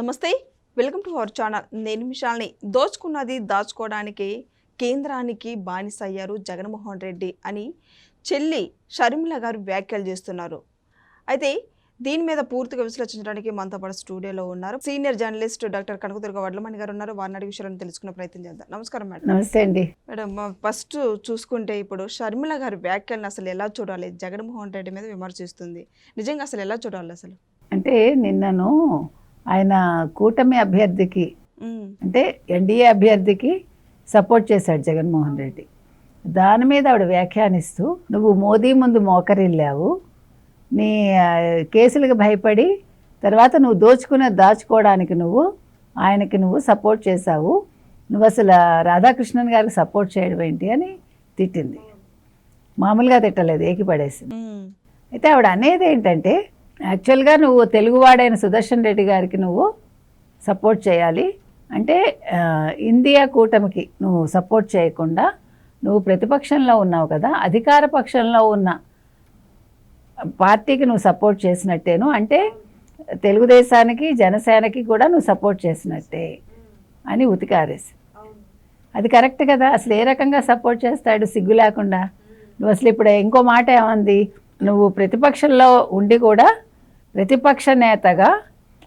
నమస్తే welcome to our channel. నేను నిమిషాల్ని దోచుకున్నది దాచుకోవడానికి కేంద్రానికి బానిస అయ్యారు జగన్మోహన్ రెడ్డి అని చెల్లి షర్మిల గారు వ్యాఖ్యలు చేస్తున్నారు. అయితే దీని మీద పూర్తిగా విశ్లేషించడానికి మనతో పాటు స్టూడియోలో ఉన్నారు. Senior journalist doctor Kanakadurga Vadlamani garu ఉన్నారు. వారిని అడిగి విషయాలను తెలుసుకునే ప్రయత్నం చేద్దాం. నమస్కారం మేడం. నమస్తే అండి. మేడం ఫస్ట్ చూసుకుంటే ఇప్పుడు షర్మిల గారి వ్యాఖ్యలను అసలు ఎలా చూడాలి? జగన్మోహన్ రెడ్డి మీద విమర్శిస్తుంది. నిజంగా అసలు ఎలా చూడాలి అసలు? అంటే నిన్నను ఆయన కూటమి అభ్యర్థికి అంటే ఎన్డీఏ అభ్యర్థికి సపోర్ట్ చేశాడు జగన్మోహన్ రెడ్డి. దాని మీద ఆవిడ వ్యాఖ్యానిస్తూ నువ్వు మోదీ ముందు మోకరిల్లావు నీ కేసులకు భయపడి తర్వాత నువ్వు దోచుకున్న దాచుకోవడానికి నువ్వు ఆయనకి నువ్వు సపోర్ట్ చేశావు నువ్వు అసలు రాధాకృష్ణన్ గారికి సపోర్ట్ చేయడం ఏంటి? అని తిట్టింది. మామూలుగా తిట్టలేదు ఏకిపడేసింది. అయితే ఆవిడ అనేది ఏంటంటే యాక్చువల్గా నువ్వు తెలుగువాడైన సుదర్శన్ రెడ్డి గారికి నువ్వు సపోర్ట్ చేయాలి. అంటే ఇండియా కూటమికి నువ్వు సపోర్ట్ చేయకుండా నువ్వు ప్రతిపక్షంలో ఉన్నావు కదా అధికార పక్షంలో ఉన్న పార్టీకి నువ్వు సపోర్ట్ చేసినట్టేను. అంటే తెలుగుదేశానికి జనసేనకి కూడా నువ్వు సపోర్ట్ చేసినట్టే అని ఉతికారేసి. అది కరెక్ట్ కదా అసలు ఏ రకంగా సపోర్ట్ చేస్తాడు సిగ్గు లేకుండా? నువ్వు అసలు ఇప్పుడు ఇంకో మాట ఏమంది? నువ్వు ప్రతిపక్షంలో ఉండి కూడా ప్రతిపక్ష నేతగా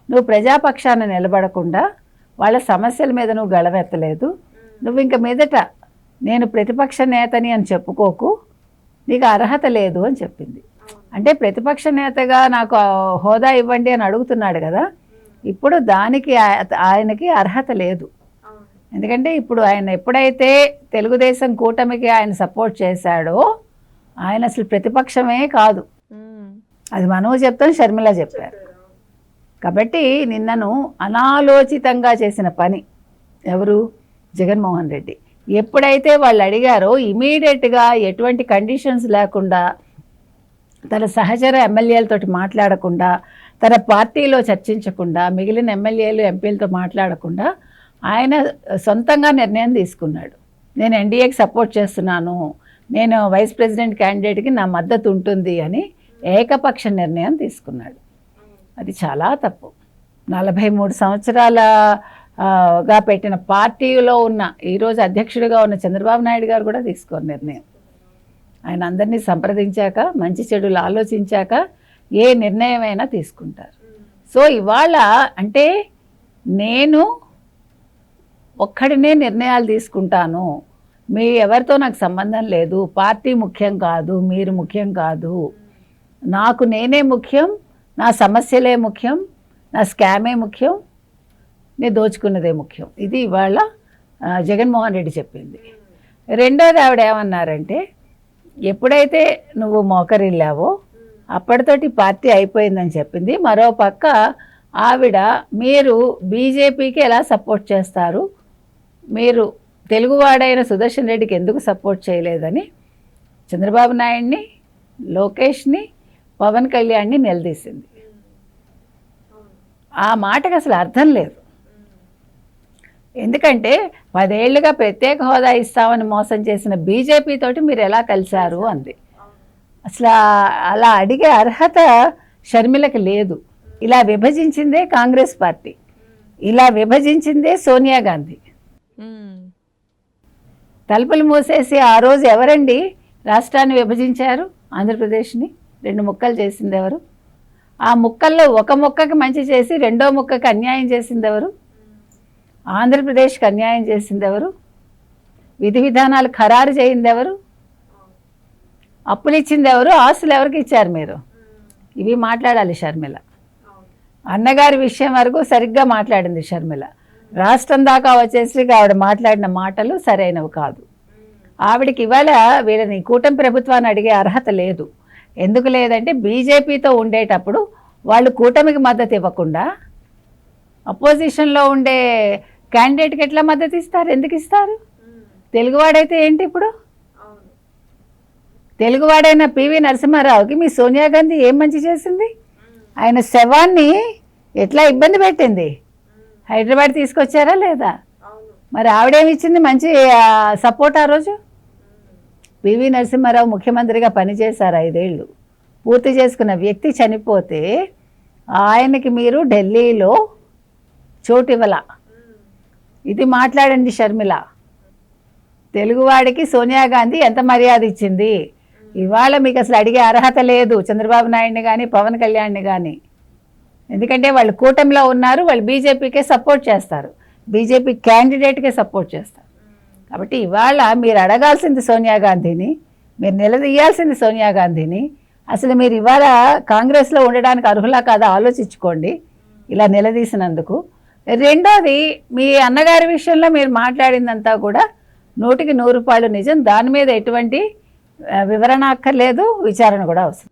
నువ్వు ప్రజాపక్షాన్ని నిలబడకుండా వాళ్ళ సమస్యల మీద నువ్వు గళవెత్తలేదు నువ్వు ఇంక మీదట నేను ప్రతిపక్ష నేతని అని చెప్పుకోకు. నీకు అర్హత లేదు అని చెప్పింది. అంటే ప్రతిపక్ష నేతగా నాకు హోదా ఇవ్వండి అని అడుగుతున్నాడు కదా. ఇప్పుడు దానికి ఆయనకి అర్హత లేదు. ఎందుకంటే ఇప్పుడు ఆయన ఎప్పుడైతే తెలుగుదేశం కూటమికి ఆయన సపోర్ట్ చేశాడో ఆయన అసలు ప్రతిపక్షమే కాదు. అది మనము చెప్తాం షర్మిల చెప్పారు. కాబట్టి నిన్నను అనాలోచితంగా చేసిన పని ఎవరు? జగన్మోహన్ రెడ్డి. ఎప్పుడైతే వాళ్ళు అడిగారో ఇమీడియట్గా ఎటువంటి కండిషన్స్ లేకుండా తన సహచర ఎమ్మెల్యేలతోటి మాట్లాడకుండా తన పార్టీలో చర్చించకుండా మిగిలిన ఎమ్మెల్యేలు ఎంపీలతో మాట్లాడకుండా ఆయన సొంతంగా నిర్ణయం తీసుకున్నాడు. నేను ఎన్డీఏకి సపోర్ట్ చేస్తున్నాను నేను వైస్ ప్రెసిడెంట్ క్యాండిడేట్కి నా మద్దతు ఉంటుంది అని ఏకపక్ష నిర్ణయం తీసుకున్నాడు. అది చాలా తప్పు. నలభై మూడు సంవత్సరాల గా పెట్టిన పార్టీలో ఉన్న ఈరోజు అధ్యక్షుడిగా ఉన్న చంద్రబాబు నాయుడు గారు కూడా తీసుకోరు నిర్ణయం. ఆయన అందరినీ సంప్రదించాక మంచి చెడులు ఆలోచించాక ఏ నిర్ణయమైనా తీసుకుంటారు. సో ఇవాళ అంటే నేను ఒక్కడినే నిర్ణయాలు తీసుకుంటాను. మీ ఎవరితో నాకు సంబంధం లేదు. పార్టీ ముఖ్యం కాదు మీరు ముఖ్యం కాదు. నాకు నేనే ముఖ్యం నా సమస్యలే ముఖ్యం నా స్కామే ముఖ్యం నేను దోచుకున్నదే ముఖ్యం. ఇది ఇవాళ జగన్మోహన్ రెడ్డి చెప్పింది. రెండోది ఆవిడ ఏమన్నారంటే ఎప్పుడైతే నువ్వు మోకరిల్లావో అప్పటితోటి పార్టీ అయిపోయిందని చెప్పింది. మరో పక్క ఆవిడ మీరు బీజేపీకి ఎలా సపోర్ట్ చేస్తారు? మీరు తెలుగువాడైన సుదర్శన్ రెడ్డికి ఎందుకు సపోర్ట్ చేయలేదని చంద్రబాబు నాయుడిని లోకేష్ని పవన్ కళ్యాణ్ని నిలదీసింది. ఆ మాటకు అసలు అర్థం లేదు. ఎందుకంటే పదేళ్ళుగా ప్రత్యేక హోదా ఇస్తామని మోసం చేసిన బీజేపీ తోటి మీరు ఎలా కలిశారు అంది. అసలు అలా అడిగే అర్హత షర్మిలకు లేదు. ఇలా విభజించిందే కాంగ్రెస్ పార్టీ. ఇలా విభజించిందే సోనియా గాంధీ. తలుపులు మూసేసి ఆ రోజు ఎవరండి రాష్ట్రాన్ని విభజించారు? ఆంధ్రప్రదేశ్ని? రెండు ముక్కలు చేసింది ఎవరు? ఆ ముక్కల్లో ఒక ముక్కకి మంచి చేసి రెండో ముక్కకి అన్యాయం చేసింది ఎవరు? ఆంధ్రప్రదేశ్కి అన్యాయం చేసింది ఎవరు? విధి విధానాలు ఖరారు చేయింది ఎవరు? అప్పులు ఇచ్చింది ఎవరు? ఆస్తులు ఎవరికి ఇచ్చారు మీరు? ఇవి మాట్లాడాలి షర్మిల. అన్నగారి విషయం వరకు సరిగ్గా మాట్లాడింది షర్మిల. రాష్ట్రం దాకా వచ్చేసరికి ఆవిడ మాట్లాడిన మాటలు సరైనవి కాదు. ఆవిడకి ఇవాళ వీళ్ళని కూటమి ప్రభుత్వాన్ని అడిగే అర్హత లేదు. ఎందుకు లేదంటే బీజేపీతో ఉండేటప్పుడు వాళ్ళు కూటమికి మద్దతు ఇవ్వకుండా అపోజిషన్లో ఉండే క్యాండిడేట్కి ఎట్లా మద్దతు ఇస్తారు? ఎందుకు ఇస్తారు? తెలుగువాడైతే ఏంటి ఇప్పుడు? తెలుగువాడైన పివి నరసింహారావుకి మీ సోనియా గాంధీ ఏం మంచి చేసింది? ఆయన శవాన్ని ఎట్లా ఇబ్బంది పెట్టింది? హైదరాబాద్ తీసుకొచ్చారా లేదా? మరి ఆవిడేమి ఇచ్చింది? మంచి సపోర్ట్ ఆ రోజు? పివి నరసింహారావు ముఖ్యమంత్రిగా పనిచేశారు ఐదేళ్ళు. పూర్తి చేసుకున్న వ్యక్తి చనిపోతే ఆయనకి మీరు ఢిల్లీలో చోటు ఇవ్వాల ఇది మాట్లాడండి షర్మిల. తెలుగువాడికి సోనియా గాంధీ ఎంత మర్యాద ఇచ్చింది? ఇవాళ మీకు అసలు అడిగే అర్హత లేదు చంద్రబాబు నాయుడిని కానీ పవన్ కళ్యాణ్ని కానీ ఎందుకంటే వాళ్ళు కూటమిలో ఉన్నారు వాళ్ళు బీజేపీకే సపోర్ట్ చేస్తారు. బీజేపీ క్యాండిడేట్కే సపోర్ట్ చేస్తారు. కాబట్టి ఇవాళ మీరు అడగాల్సింది సోనియా గాంధీని మీరు నిలదీయాల్సింది సోనియా గాంధీని. అసలు మీరు ఇవాళ కాంగ్రెస్లో ఉండడానికి అర్హులా కాదా ఆలోచించుకోండి. ఇలా నిలదీసినందుకు. రెండోది మీ అన్నగారి విషయంలో మీరు మాట్లాడిందంతా కూడా నూటికి నూరు రూపాయలు నిజం. దాని మీద ఎటువంటి వివరణ అక్కర్లేదు విచారణ కూడా అవసరం.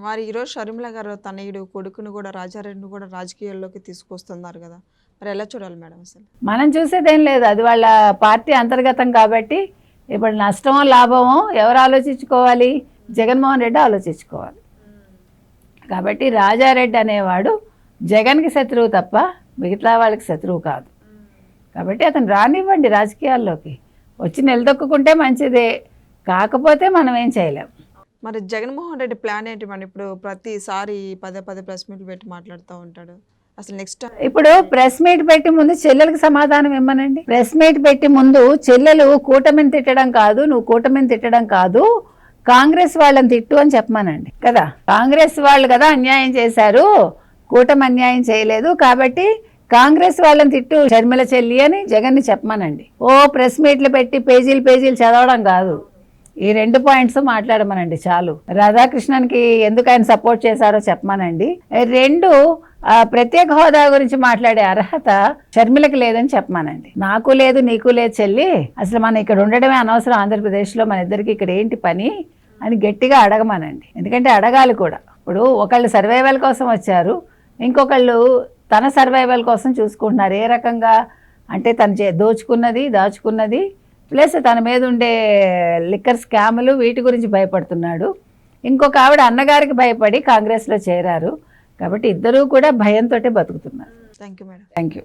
మరి ఈరోజు షర్మిల గారు తనయుడు కొడుకును కూడా రాజారెడ్డిని కూడా రాజకీయాల్లోకి తీసుకొస్తున్నారు కదా. మరి ఎలా చూడాలి మేడం అసలు? మనం చూసేదేం లేదు. అది వాళ్ళ పార్టీ అంతర్గతం కాబట్టి ఇప్పుడు నష్టమో లాభమో ఎవరు ఆలోచించుకోవాలి? జగన్మోహన్ రెడ్డి ఆలోచించుకోవాలి. కాబట్టి రాజారెడ్డి అనేవాడు జగన్కి శత్రువు తప్ప మిగతా వాళ్ళకి శత్రువు కాదు. కాబట్టి అతను రానివ్వండి రాజకీయాల్లోకి. వచ్చి నిలదొక్కుంటే మంచిదే. కాకపోతే మనం ఏం చేయలేం. మరి జగన్మోహన్ రెడ్డి ప్లాన్ ఏంటి మరి? ఇప్పుడు ప్రతిసారి పదే పదే ప్రెస్ మీట్లు పెట్టి మాట్లాడుతూ ఉంటాడు. అసలు నెక్స్ట్ ఇప్పుడు ప్రెస్ మీట్ పెట్టి ముందు చెల్లెలకు సమాధానం ఇమ్మనండి. ప్రెస్ మీట్ పెట్టి ముందు చెల్లెలు కూటమిని తిట్టడం కాదు నువ్వు కూటమిని తిట్టడం కాదు కాంగ్రెస్ వాళ్ళని తిట్టు అని చెప్పమానండి. కదా? కాంగ్రెస్ వాళ్ళు కదా అన్యాయం చేశారు కూటమి అన్యాయం చేయలేదు కాబట్టి కాంగ్రెస్ వాళ్ళని తిట్టు షర్మిల చెల్లి అని జగన్ని చెప్పమానండి. ఓ ప్రెస్ మీట్లు పెట్టి పేజీలు పేజీలు చదవడం కాదు. ఈ రెండు పాయింట్స్ మాట్లాడమనండి చాలు. రాధాకృష్ణన్కి ఎందుకు ఆయన సపోర్ట్ చేశారో చెప్పమానండి. రెండు ప్రత్యేక హోదా గురించి మాట్లాడే అర్హత షర్మిలకి లేదని చెప్పమానండి. నాకు లేదు నీకు లేదు చెల్లి. అసలు మనం ఇక్కడ ఉండడమే అనవసరం ఆంధ్రప్రదేశ్లో మన ఇద్దరికి ఇక్కడ ఏంటి పని అని గట్టిగా అడగమానండి. ఎందుకంటే అడగాలి కూడా. ఇప్పుడు ఒకళ్ళు సర్వైవల్ కోసం వచ్చారు ఇంకొకళ్ళు తన సర్వైవల్ కోసం చూసుకుంటున్నారు. ఏ రకంగా? అంటే తను చే దోచుకున్నది దాచుకున్నది ప్లస్ తన మీద ఉండే లిక్కర్ స్కాములు వీటి గురించి భయపడుతున్నాడు. ఇంకొక ఆవిడ అన్నగారికి భయపడి కాంగ్రెస్లో చేరారు. కాబట్టి ఇద్దరూ కూడా భయంతో బతుకుతున్నారు. Thank you madam. Thank you